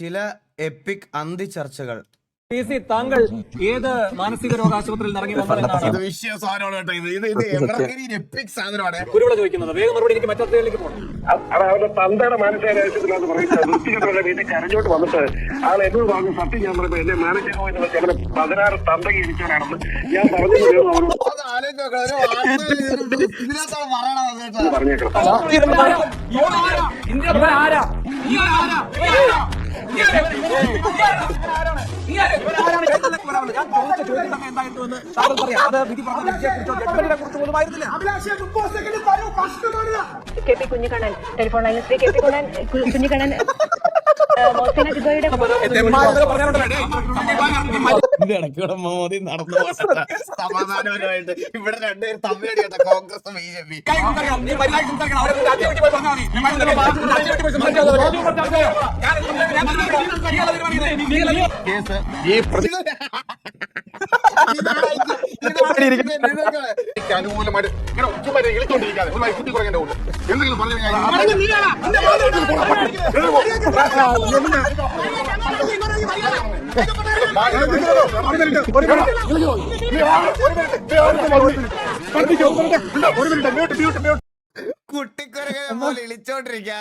ചില എപ്പിക് അന്തി ചർച്ചകൾ താങ്കൾ ഏത് മാനസിക രോഗ ആശുപത്രിയിൽ ഇറങ്ങി ഇത് വിഷയ സാധനമാണ് കേട്ടോ. ഇത് ഇത് ഇത് എവർഗ്രീൻ എപ്പിക് സാധനമാണ്? കുരുവിള ചോദിക്കുന്നത്. വേഗം മറുപടി എനിക്ക് മറ്റത്തേക്ക് പോകണം അത് അവരുടെ തന്തയുടെ മാനസികാരാശത്തിനകത്ത് പറയുന്നത് വൃത്തികെട്ടവരുടെ വീട്ടിൽ കരഞ്ഞോട്ട് വന്നിട്ട് ആൾ എന്നോട് പറഞ്ഞു സത്യം ഞാൻ പറഞ്ഞപ്പോ എന്നെ മാനേജർ പോയെന്ന് വെച്ചാൽ അവരെ പതിനാറ് തന്തകി ഇരിക്കാനാണെന്ന് ഞാൻ പറഞ്ഞത് അവരോട് എന്ന് കെ പി കുഞ്ഞിക്കണ്ണൻ ടെലിഫോൺ ലൈനിൽ ശ്രീ കെ പി കുഞ്ഞിക്കണ്ണൻ ഇടയ്ക്കൂടെ മോദി നടന്നു സമാധാനപരമായിട്ട് ഇവിടെ രണ്ടുപേരും തമ്മിലടി കേട്ടോ Congress B J P case ഈ പ്രതി അനുകൂലമായിട്ട് ഇങ്ങനെ ഒച്ചുമാരെ ഇളിച്ചോണ്ടിരിക്കാതെ ഒരു കുത്തി കുറയ്ക്കേണ്ട കൊണ്ട് എന്തെങ്കിലും പറഞ്ഞു കുട്ടിക്കുരങ്ങനെ പോലെ ഇളിച്ചോണ്ടിരിക്കുക